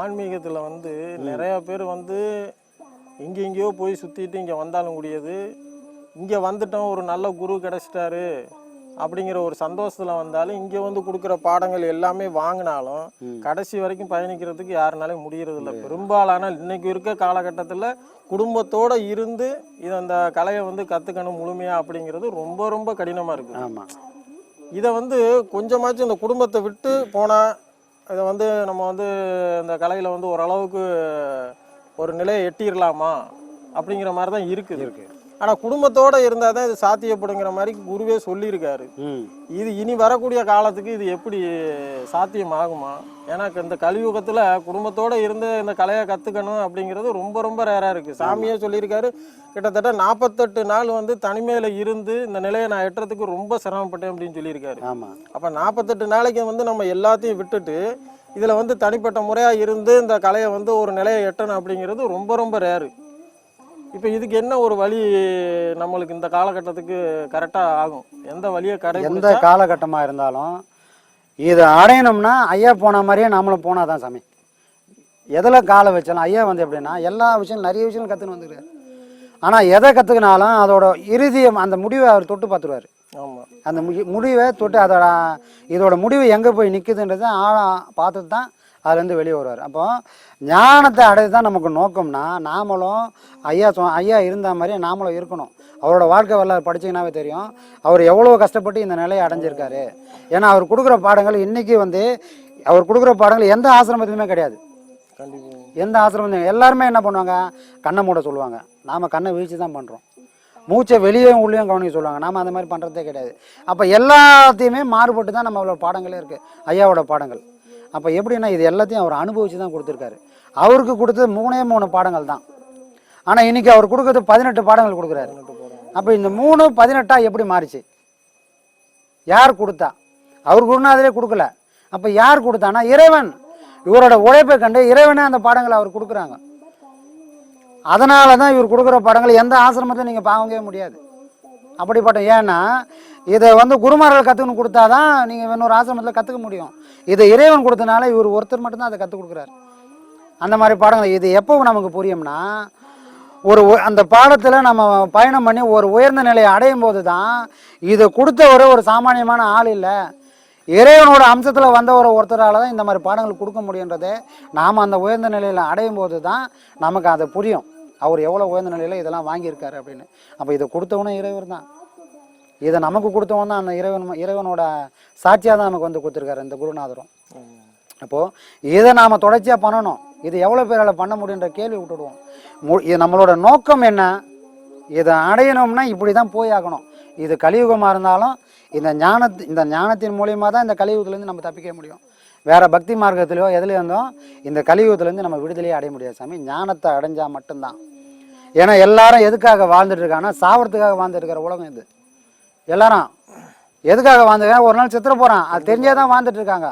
ஆன்மீகத்தில் வந்து நிறைய பேர் வந்து இங்கே எங்கேயோ போய் சுற்றிட்டு இங்கே வந்தாலும் கூடியது. இங்கே வந்துட்டோம் ஒரு நல்ல குரு கிடச்சிட்டாரு அப்படிங்கிற ஒரு சந்தோஷத்தில் வந்தாலும் இங்கே வந்து கொடுக்குற பாடங்கள் எல்லாமே வாங்கினாலும் கடைசி வரைக்கும் பயணிக்கிறதுக்கு யாருனாலையும் முடியறதில்ல. பெரும்பாலான இன்னைக்கு இருக்க காலகட்டத்தில் குடும்பத்தோட இருந்து இது அந்த கலையை வந்து கற்றுக்கணும் முழுமையாக அப்படிங்கிறது ரொம்ப ரொம்ப கடினமாக இருக்குது. இதை வந்து கொஞ்சமாச்சும் இந்த குடும்பத்தை விட்டு போனால் இதை வந்து நம்ம வந்து இந்த கலையில் வந்து ஓரளவுக்கு ஒரு நிலையை எட்டிடலாமா அப்படிங்கிற மாதிரி தான் இருக்குது. இருக்குது ஆனால் குடும்பத்தோடு இருந்தால் தான் இது சாத்தியப்படுங்கிற மாதிரி குருவே சொல்லியிருக்காரு. இது இனி வரக்கூடிய காலத்துக்கு இது எப்படி சாத்தியமாகுமா? ஏன்னா இந்த கலியுகத்தில் குடும்பத்தோடு இருந்து இந்த கலையை கற்றுக்கணும் அப்படிங்கிறது ரொம்ப ரொம்ப ரேராக இருக்குது சாமியே சொல்லியிருக்காரு. கிட்டத்தட்ட நாற்பத்தெட்டு நாள் வந்து தனிமையில் இருந்து இந்த நிலையை நான் எட்டுறதுக்கு ரொம்ப சிரமப்பட்டேன் அப்படின்னு சொல்லியிருக்காரு. ஆமாம் அப்போ நாற்பத்தெட்டு நாளைக்கு வந்து நம்ம எல்லாத்தையும் விட்டுட்டு இதில் வந்து தனிப்பட்ட முறையாக இருந்து இந்த கலையை வந்து ஒரு நிலையை எட்டணும் அப்படிங்கிறது ரொம்ப ரொம்ப ரேரு இப்போ இதுக்கு என்ன ஒரு வழி நம்மளுக்கு இந்த காலகட்டத்துக்கு கரெக்டாக ஆகும்? எந்த வழியை எந்த கடை காலகட்டமாக இருந்தாலும் இதை அடையணும்னா ஐயா போன மாதிரியே நாமளும் போனால் தான் சாமி. எதில் காலை வச்சாலும் ஐயா வந்து எப்படின்னா எல்லா விஷயம் நிறைய விஷயம் கற்றுன்னு வந்துருக்காரு ஆனால் எதை கற்றுக்கினாலும் அதோட இறுதியம் அந்த முடிவை அவர் தொட்டு பார்த்துருவார். அந்த முடி- முடிவை தொட்டு அதோட இதோட முடிவு எங்கே போய் நிற்குதுன்றது ஆழம் பார்த்துட்டு தான் அதுலேருந்து வெளியே வருவார். அப்போ ஞானத்தை அடையது தான் நமக்கு நோக்கம்னா நாமளும் ஐயா சொ ஐயா இருந்த மாதிரியே நாமளும் இருக்கணும். அவரோட வாழ்க்கை வரலாறு படிச்சீங்கன்னாவே தெரியும். அவர் எவ்வளோ கஷ்டப்பட்டு இந்த நிலையை அடைஞ்சிருக்காரு. ஏன்னா அவர் கொடுக்குற பாடங்கள் இன்றைக்கி வந்து அவர் கொடுக்குற பாடங்கள் எந்த ஆசிரமத்துலையுமே கிடையாது. எந்த ஆசிரமம் எல்லாருமே என்ன பண்ணுவாங்க? கண்ணை மூட சொல்லுவாங்க. நாம் கண்ணை வீழ்ச்சி தான் பண்ணுறோம் மூச்சை வெளியும் உள்ளேயும் கவனிக்க சொல்லுவாங்க. நாம் அந்த மாதிரி பண்ணுறதே கிடையாது. அப்போ எல்லாத்தையுமே மாறுபட்டு தான் நம்மளோட பாடங்களே இருக்குது ஐயாவோட பாடங்கள். அப்போ எப்படின்னா இது எல்லாத்தையும் அவர் அனுபவித்து தான் கொடுத்துருக்காரு. அவருக்கு கொடுத்தது மூணே மூணு பாடங்கள் தான். ஆனால் இன்றைக்கி அவர் கொடுக்கறது பதினெட்டு பாடங்கள் கொடுக்குறாரு. அப்போ இந்த மூணு பதினெட்டா எப்படி மாறிச்சு? யார் கொடுத்தா? அவர் குருநாதரே கொடுக்கல. அப்போ யார் கொடுத்தானா இறைவன். இவரோட உழைப்பை கண்டு இறைவனே அந்த பாடங்களை அவர் கொடுக்குறாங்க. அதனால தான் இவர் கொடுக்குற பாடங்களை எந்த ஆசிரமத்தையும் நீங்கள் பார்க்கவே முடியாது. அப்படிப்பட்ட ஏன்னா இதை வந்து குருமார்கள் கற்றுக்கணும் கொடுத்தா தான் நீங்கள் இன்னொரு ஆசிரமத்தில் கற்றுக்க முடியும். இதை இறைவன் கொடுத்தனால இவர் ஒருத்தர் மட்டும்தான் அதை கற்றுக் கொடுக்குறாரு. அந்த மாதிரி பாடங்கள் இது எப்போ நமக்கு புரியும்னா ஒரு அந்த பாடத்தில் நம்ம பயணம் பண்ணி ஒரு உயர்ந்த நிலையை அடையும் போது தான் இதை கொடுத்தவரே ஒரு சாமானியமான ஆள் இல்லை. இறைவனோட அம்சத்தில் வந்த ஒரு ஒருத்தரால் தான் இந்த மாதிரி பாடங்கள் கொடுக்க முடியுன்றதே நாம் அந்த உயர்ந்த நிலையில் அடையும் போது தான் நமக்கு அதை புரியும். அவர் எவ்வளோ உயர்ந்த நிலையில் இதெல்லாம் வாங்கியிருக்காரு அப்படின்னு. அப்போ இதை கொடுத்தவனும் இறைவர் தான் இதை நமக்கு கொடுத்தவன் தான் அந்த இறைவன் இறைவனோட சாட்சியாக தான் நமக்கு வந்து கொடுத்துருக்காரு இந்த குருநாதரும். அப்போது இதை நாம் தொடர்ச்சியாக பண்ணணும். இது எவ்வளோ பேரால் பண்ண முடியுன்ற கேள்வி விட்டுடுவோம். மு இது நம்மளோட நோக்கம் என்ன? இதை அடையணும்னா இப்படி தான் போய் ஆகணும் இது கலியுகமாக இருந்தாலும் இந்த ஞானத்து இந்த ஞானத்தின் மூலியமாக தான் இந்த கலியுகத்துலேருந்து நம்ம தப்பிக்க முடியும். வேறு பக்தி மார்க்கத்திலையோ எதுலேருந்தோ இருந்தோம் இந்த கலியுகத்துலேருந்து நம்ம விடுதலையே அடைய முடியாது சாமி. ஞானத்தை அடைஞ்சால் மட்டும்தான். ஏன்னா எல்லாரும் எதுக்காக வாழ்ந்துட்டு இருக்காங்கன்னா சாவறதுக்காக வாழ்ந்துட்டு இருக்கிற உலகம் இது. எல்லாரும். எதுக்காக வாழ்ந்துருக்காங்க? ஒரு நாள் சித்திர போகிறான் அது தெரிஞ்சே தான் வாழ்ந்துட்டு இருக்காங்க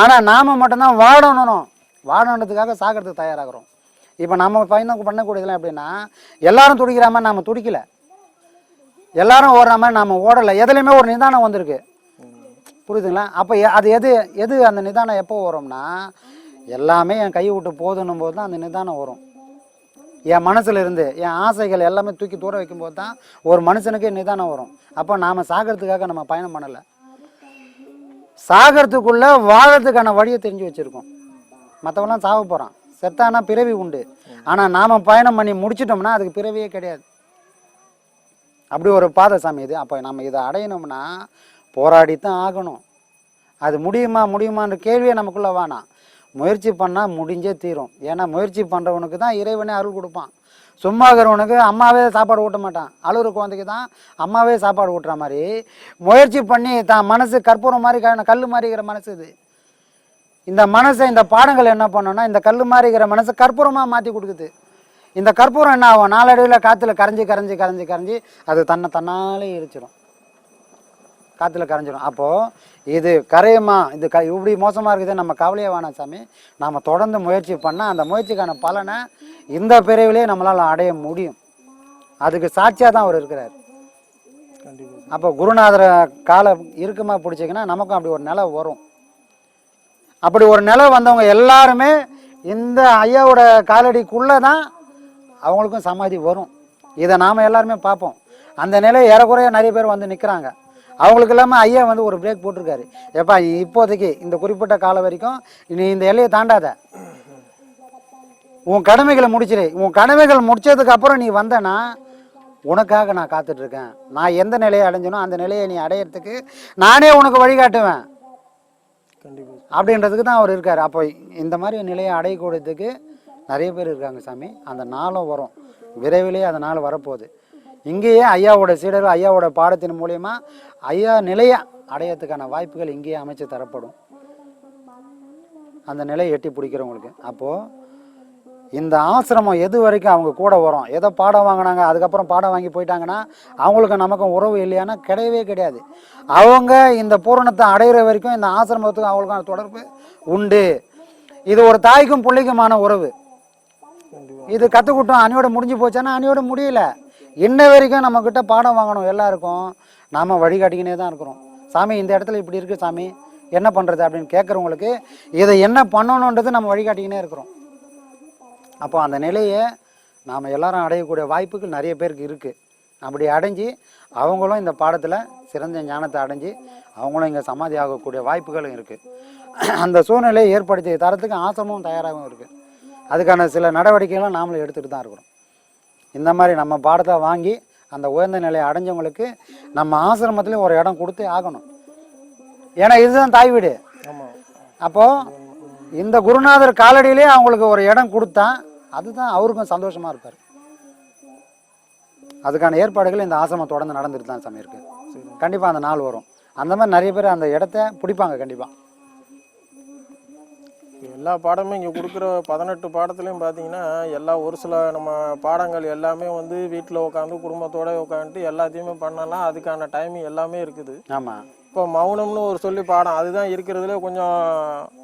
ஆனால் நாம மட்டும்தான் வாழணும் வாழணுன்றதுக்காக சாகிறதுக்கு தயாராகிறோம். இப்போ நம்ம பயணம் பண்ணக்கூடியதுலாம் எப்படின்னா எல்லாரும் துடிக்கிற மாதிரி நாம துடிக்கல. எல்லாரும் ஓடுற மாதிரி நாம ஓடலை. எதுலையுமே ஒரு நிதானம் வந்திருக்கு. புரியுதுங்களா? அப்போ அது எது எது அந்த நிதானம் எப்போ வரும்னா எல்லாமே என் கை விட்டு போதுன்னும் போது தான் அந்த நிதானம் வரும். என் மனசில் இருந்து என் ஆசைகள் எல்லாமே தூக்கி தூர வைக்கும்போது தான் ஒரு மனுஷனுக்கு நிதானம் வரும். அப்போ நாம் சாகிறதுக்காக நம்ம பயணம் பண்ணலை. சாகிறதுக்குள்ளே வாழறதுக்கான வழியை தெரிஞ்சு வச்சுருக்கோம். மற்றவெல்லாம் சாக போகிறான் செத்தானா பிறவி உண்டு. ஆனால் நாம் பயணம் பண்ணி முடிச்சிட்டோம்னா அதுக்கு பிறவியே கிடையாது. அப்படி ஒரு பாதை சாமி இது. அப்போ நம்ம இதை அடையணும்னா போராடித்தான் ஆகணும். அது முடியுமா முடியுமான்ற கேள்வியே நமக்குள்ளே வேணாம் முயற்சி பண்ணால் முடிஞ்சே தீரும். ஏன்னா முயற்சி பண்ணுறவனுக்கு தான் இறைவனே அருள் கொடுப்பான். சும்மா இருக்கிறவனுக்கு அம்மாவே சாப்பாடு ஊட்ட மாட்டான். அழுகிற குழந்தைக்கு தான் அம்மாவே சாப்பாடு ஊட்டுற மாதிரி முயற்சி பண்ணி தான் மனசு கற்பூரம் மாதிரி கல் கல்லு மாதிரி இருக்கிற மனசு இது. இந்த மனசை இந்த பாடங்கள் என்ன பண்ணோன்னா இந்த கல் மாதிரி இருக்கிற மனசை கற்பூரமாக மாற்றி கொடுக்குது. இந்த கற்பூரம் என்ன ஆகும்? நாளடைவில் காற்றுல கரைஞ்சி கரைஞ்சி கரைஞ்சி கரைஞ்சி அது தன்னை தன்னாலே எரிச்சிடும் காற்றுல கரைஞ்சிடும் அப்போது இது கரையுமா? இது க இப்படி மோசமாக இருக்குது நம்ம கவலையே வேணாம் சாமி. நாம் தொடர்ந்து முயற்சி பண்ணால் அந்த முயற்சிக்கான பலனை இந்த பிரிவிலே நம்மளால் அடைய முடியும். அதுக்கு சாட்சியாக தான் அவர் இருக்கிறார். அப்போ குருநாதரை காலம் இருக்குமா பிடிச்சிங்கன்னா நமக்கும் அப்படி ஒரு நிலை வரும். அப்படி ஒரு நிலை வந்தவங்க எல்லாருமே இந்த ஐயாவோட காலடிக்குள்ளே தான் அவங்களுக்கும் சமாதி வரும். இதை நாம் எல்லாருமே பார்ப்போம். அந்த நிலை ஏறக்குறைய நிறைய பேர் வந்து நிற்கிறாங்க அவங்களுக்கு இல்லாமல் ஐயா வந்து ஒரு பிரேக் போட்டிருக்காரு. எப்பா இப்போதைக்கு இந்த குறிப்பிட்ட காலம் வரைக்கும் நீ இந்த எல்லையை தாண்டாத. உன் கடமைகளை முடிச்சிரு. உன் கடமைகள் முடிச்சதுக்கு அப்புறம் நீ வந்தனா உனக்காக நான் காத்துட்டு இருக்கேன் நான் எந்த நிலையை அடைஞ்சனோ அந்த நிலையை நீ அடையிறதுக்கு நானே உனக்கு வழிகாட்டுவேன். அப்படின்றதுக்கு தான் அவர் இருக்கார். அப்போ இந்த மாதிரி நிலையை அடையக்கூடியதுக்கு நிறைய பேர் இருக்காங்க சாமி. அந்த நாளும் வரும். விரைவிலே அந்த நாள் வரப்போகுது. இங்கேயே ஐயாவோட சீடர்கள் ஐயாவோட பாடத்தின் மூலயமா ஐயா நிலையை அடையறதுக்கான வாய்ப்புகள் இங்கேயே அமைச்சு தரப்படும். அந்த நிலையை எட்டி பிடிக்கிறவங்களுக்கு. அப்போது இந்த ஆசிரமம் எது வரைக்கும் அவங்க கூட வரும் எதை பாடம் வாங்கினாங்க அதுக்கப்புறம் பாடம் வாங்கி போயிட்டாங்கன்னா அவங்களுக்கு நமக்கும் உறவு இல்லையானா கிடையவே கிடையாது. அவங்க இந்த பூரணத்தை அடையிற வரைக்கும் இந்த ஆசிரமத்துக்கும் அவங்களுக்கான தொடர்பு உண்டு. இது ஒரு தாய்க்கும் பிள்ளைக்குமான உறவு. இது கற்றுக்கிட்டோம் அணியோட முடிஞ்சு போச்சானா அணியோட முடியல. இன்ன வரைக்கும் நம்மக்கிட்ட பாடம் வாங்கணும் எல்லாருக்கும். நாம் வழிகாட்டிக்கினே தான் இருக்கிறோம். சாமி இந்த இடத்துல இப்படி இருக்குது சாமி என்ன பண்ணுறது அப்படின்னு கேட்குறவங்களுக்கு இதை என்ன பண்ணணுன்றது நம்ம வழிகாட்டிக்கினே இருக்கிறோம். அப்போ அந்த நிலையை நாம் எல்லாரும் அடையக்கூடிய வாய்ப்புகள் நிறைய பேருக்கு இருக்குது அப்படி அடைஞ்சு அவங்களும் இந்த பாடத்தில் சிறந்த ஞானத்தை அடைஞ்சு அவங்களும் இங்கே சமாதி ஆகக்கூடிய வாய்ப்புகளும் இருக்குது அந்த சூழ்நிலையை ஏற்படுத்தி தரத்துக்கு ஆசிரமும் தயாராகவும் இருக்குது அதுக்கான சில நடவடிக்கைகளும் நாமளும் எடுத்துகிட்டு தான் இருக்கிறோம். இந்த மாதிரி நம்ம பாடத்தை வாங்கி அந்த உயர்ந்த நிலையை அடைஞ்சவங்களுக்கு நம்ம ஆசிரமத்துலேயும் ஒரு இடம் கொடுத்து ஆகணும். ஏன்னா இதுதான் தாய் வீடு. அப்போது இந்த குருநாதர் காலடியிலே அவங்களுக்கு ஒரு இடம் கொடுத்தா அதுதான் அவருக்கும் சந்தோஷமா இருப்பார். அதுக்கான ஏற்பாடுகள் இந்த ஆசிரமம் தொடர்ந்து நடந்துட்டு தான் சாமி இருக்கு. சரி. கண்டிப்பாக அந்த நாள் வரும். அந்த மாதிரி நிறைய பேர் அந்த இடத்த பிடிப்பாங்க கண்டிப்பாக எல்லா பாடமும் இங்கே கொடுக்குற பதினெட்டு பாடத்துலையும் பார்த்தீங்கன்னா எல்லா ஒரு சில நம்ம பாடங்கள் எல்லாமே வந்து வீட்டில் உட்காந்து குடும்பத்தோட உட்காந்துட்டு எல்லாத்தையுமே பண்ணலாம் அதுக்கான டைமிங் எல்லாமே இருக்குது. ஆமாம் இப்போ மௌனம்னு ஒரு சொல்லி பாடம் அதுதான் இருக்கிறதுலே கொஞ்சம்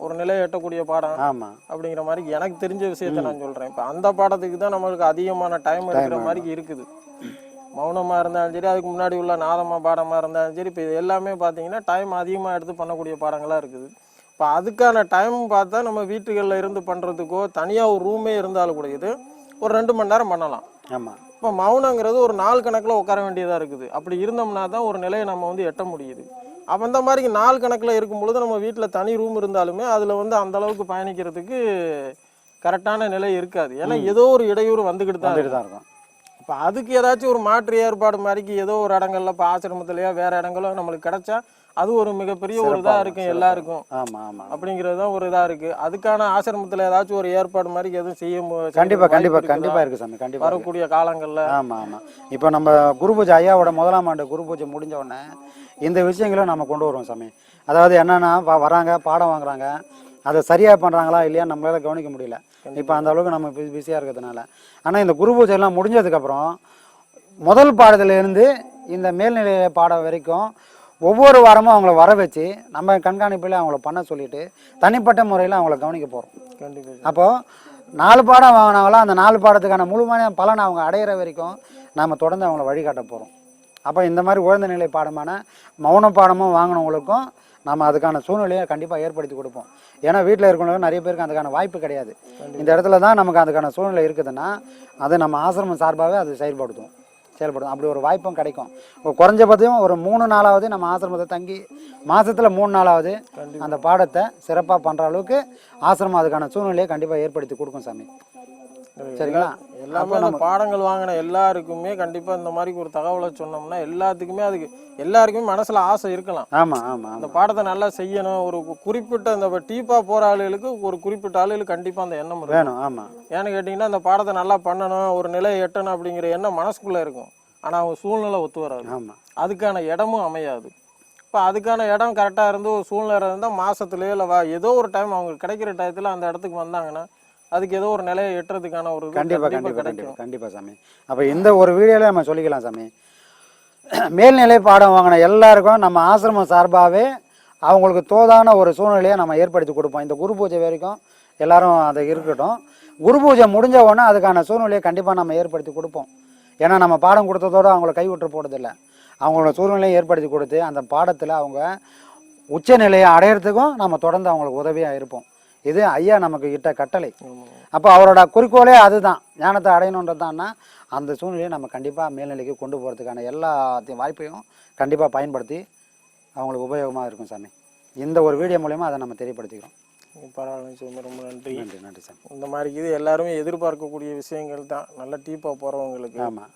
ஒரு நிலையை எட்டக்கூடிய பாடம் ஆமாம் அப்படிங்கிற மாதிரி எனக்கு தெரிஞ்ச விஷயத்த நான் சொல்கிறேன் இப்போ அந்த பாடத்துக்கு தான் நம்மளுக்கு அதிகமான டைம் எடுக்கிற மாதிரி இருக்குது. மௌனமாக இருந்தாலும் சரி அதுக்கு முன்னாடி உள்ள நாதமாக பாடமாக இருந்தாலும் சரி இப்போ இது எல்லாமே பார்த்தீங்கன்னா டைம் அதிகமாக எடுத்து பண்ணக்கூடிய பாடங்களாக இருக்குது. இப்போ அதுக்கான டைம் பார்த்தா நம்ம வீட்டுகளில் இருந்து பண்ணுறதுக்கோ தனியாக ஒரு ரூமே இருந்தாலும் கூட இது ஒரு ரெண்டு மணி நேரம் பண்ணலாம். ஆமாம் இப்போ மௌனங்கிறது ஒரு நாள் கணக்கில் உட்கார வேண்டியதாக இருக்குது. அப்படி இருந்தோம்னா தான் ஒரு நிலையை நம்ம வந்து எட்ட முடியுது. அப்போ இந்த மாதிரி நாள் கணக்கில் இருக்கும் பொழுது நம்ம வீட்டில் தனி ரூம் இருந்தாலுமே அதில் வந்து அந்த அளவுக்கு பயணிக்கிறதுக்கு கரெக்டான நிலை இருக்காது. ஏன்னா ஏதோ ஒரு இடையூறு வந்துக்கிட்டு தான் இருக்கும். இப்போ அதுக்கு ஏதாச்சும் ஒரு மாற்று ஏற்பாடு மாதிரிக்கு ஏதோ ஒரு இடங்கள்ல இப்போ ஆசிரமத்திலேயோ வேற இடங்களோ நம்மளுக்கு கிடைச்சா அது ஒரு மிகப்பெரிய ஒரு இதாக இருக்கும் எல்லாருக்கும். ஆமாம் ஆமாம் அப்படிங்கிறது தான் ஒரு இதாக இருக்கு. அதுக்கான ஆசிரமத்தில் ஏதாச்சும் ஒரு ஏற்பாடு மாதிரி எதுவும் செய்ய கண்டிப்பாக கண்டிப்பாக இருக்குதா? கண்டிப்பாக இருக்குது சாமி கண்டிப்பாக வரக்கூடிய காலங்களில். ஆமாம் ஆமாம் இப்போ நம்ம குரு பூஜை ஐயாவோட முதலாம் ஆண்டு குரு பூஜை முடிஞ்ச உடனே இந்த விஷயங்களும் நம்ம கொண்டு வருவோம் சாமி. அதாவது என்னென்னா வராங்க பாடம் வாங்குறாங்க. அதை சரியாக பண்ணுறாங்களா இல்லையா நம்மளால கவனிக்க முடியல. இப்போ அந்த அளவுக்கு நம்ம பிஸியாக இருக்கிறதுனால. ஆனால் இந்த குரு பூஜை எல்லாம் முடிஞ்சதுக்கப்புறம் முதல் பாடத்திலேருந்து இந்த மேல்நிலை பாடம் வரைக்கும் ஒவ்வொரு வாரமும் அவங்கள வர வச்சு நம்ம கண்காணிப்பில் அவங்கள பண்ண சொல்லிட்டு தனிப்பட்ட முறையில் அவங்கள கவனிக்க போகிறோம் கண்டிப்பாக அப்போது நாலு பாடம் வாங்கினாங்களோ அந்த நாலு பாடத்துக்கான முழுமையான பலனை அவங்க அடையிற வரைக்கும் நாம் தொடர்ந்து அவங்கள வழிகாட்ட போகிறோம் அப்போ இந்த மாதிரி உயர்ந்த நிலை பாடமான மௌன பாடமும் வாங்கினவங்களுக்கும் நம்ம அதுக்கான சூழ்நிலையை கண்டிப்பாக ஏற்படுத்தி கொடுப்போம். ஏன்னா வீட்டில் இருக்கிறவங்க நிறைய பேருக்கு அதுக்கான வாய்ப்பு கிடையாது. இந்த இடத்துல தான் நமக்கு அதுக்கான சூழ்நிலை இருக்குதுன்னா அதை நம்ம ஆசிரமம் சார்பாகவே அது செயல்படுத்தும் செயல்படும் அப்படி ஒரு வாய்ப்பும் கிடைக்கும். குறைஞ்சபட்சம் ஒரு மூணு நாளாவது நம்ம ஆசிரமத்தை தங்கி மாசத்துல மூணு நாளாவது அந்த பாடத்தை சிறப்பாக பண்ணுற அளவுக்கு ஆசிரமம் அதுக்கான சூழ்நிலையை கண்டிப்பாக ஏற்படுத்தி கொடுக்கும் சாமி. சரிங்களா? எல்லாமே அந்த பாடங்கள் வாங்கின எல்லாருக்குமே கண்டிப்பாக இந்த மாதிரி ஒரு தகவலை சொன்னோம்னா எல்லாத்துக்குமே அதுக்கு எல்லாருக்குமே மனசில் ஆசை இருக்கலாம். ஆமாம் ஆமாம் அந்த பாடத்தை நல்லா செய்யணும். ஒரு குறிப்பிட்ட இந்த டீப்பாக போகிற ஆளுகளுக்கு ஒரு குறிப்பிட்ட ஆளுகளுக்கு கண்டிப்பாக அந்த எண்ணம் வேணும் ஆமாம் ஏன்னு கேட்டிங்கன்னா அந்த பாடத்தை நல்லா பண்ணணும் ஒரு நிலையை எட்டணும் அப்படிங்கிற எண்ணம் மனசுக்குள்ளே இருக்கும். ஆனால் அவங்க சூழ்நிலை ஒத்து வராது. ஆமாம் அதுக்கான இடமும் அமையாது. இப்போ அதுக்கான இடம் கரெக்டாக இருந்து ஒரு சூழ்நிலை இருந்தால் மாசத்துலயோ இல்லை வா ஏதோ ஒரு டைம் அவங்க கிடைக்கிற டயத்தில் அந்த இடத்துக்கு வந்தாங்கன்னா அதுக்கு ஏதோ ஒரு நிலையை எட்டுறதுக்கான ஒரு கண்டிப்பாக கண்டிப்பா கண்டிப்பாக கண்டிப்பாக கண்டிப்பாக சாமி. அப்போ இந்த ஒரு வீடியோவில் நம்ம சொல்லிக்கலாம் சாமி. மேல்நிலை பாடம் வாங்கின எல்லாருக்கும் நம்ம ஆசிரமம் சார்பாகவே அவங்களுக்கு தோதான ஒரு சூழ்நிலையை நம்ம ஏற்படுத்தி கொடுப்போம். இந்த குரு பூஜை வரைக்கும் எல்லாரும் அதை இருக்கட்டும். குரு பூஜை முடிஞ்ச உடனே அதுக்கான சூழ்நிலையை கண்டிப்பாக நம்ம ஏற்படுத்தி கொடுப்போம். ஏன்னா நம்ம பாடம் கொடுத்ததோடு அவங்கள கைவிட்டு போடுறதில்ல அவங்களோட சூழ்நிலையை ஏற்படுத்தி கொடுத்து அந்த பாடத்தில் அவங்க உச்சநிலையை அடையிறதுக்கும் நம்ம தொடர்ந்து அவங்களுக்கு உதவியாக இருப்போம். இது ஐயா நமக்கு இட்ட கட்டளை. அப்போ அவரோட குறிக்கோளே அதுதான். ஞானத்தை அடையணுன்றது தான்னா அந்த சூழ்நிலையை நம்ம கண்டிப்பாக மேல்நிலைக்கு கொண்டு போகிறதுக்கான எல்லாத்தையும் வாய்ப்பையும் கண்டிப்பாக பயன்படுத்தி அவங்களுக்கு உபயோகமாக இருக்கும் சாமி. இந்த ஒரு வீடியோ மூலயமா அதை நம்ம தெரியப்படுத்திக்கிறோம். பரவாயில்ல சாமி ரொம்ப நன்றி. நன்றி நன்றி சாமி. இந்த மாதிரி இது எல்லாருமே எதிர்பார்க்கக்கூடிய விஷயங்கள் தான். நல்ல டீப்பாக போகிறவங்களுக்கு ஆமாம்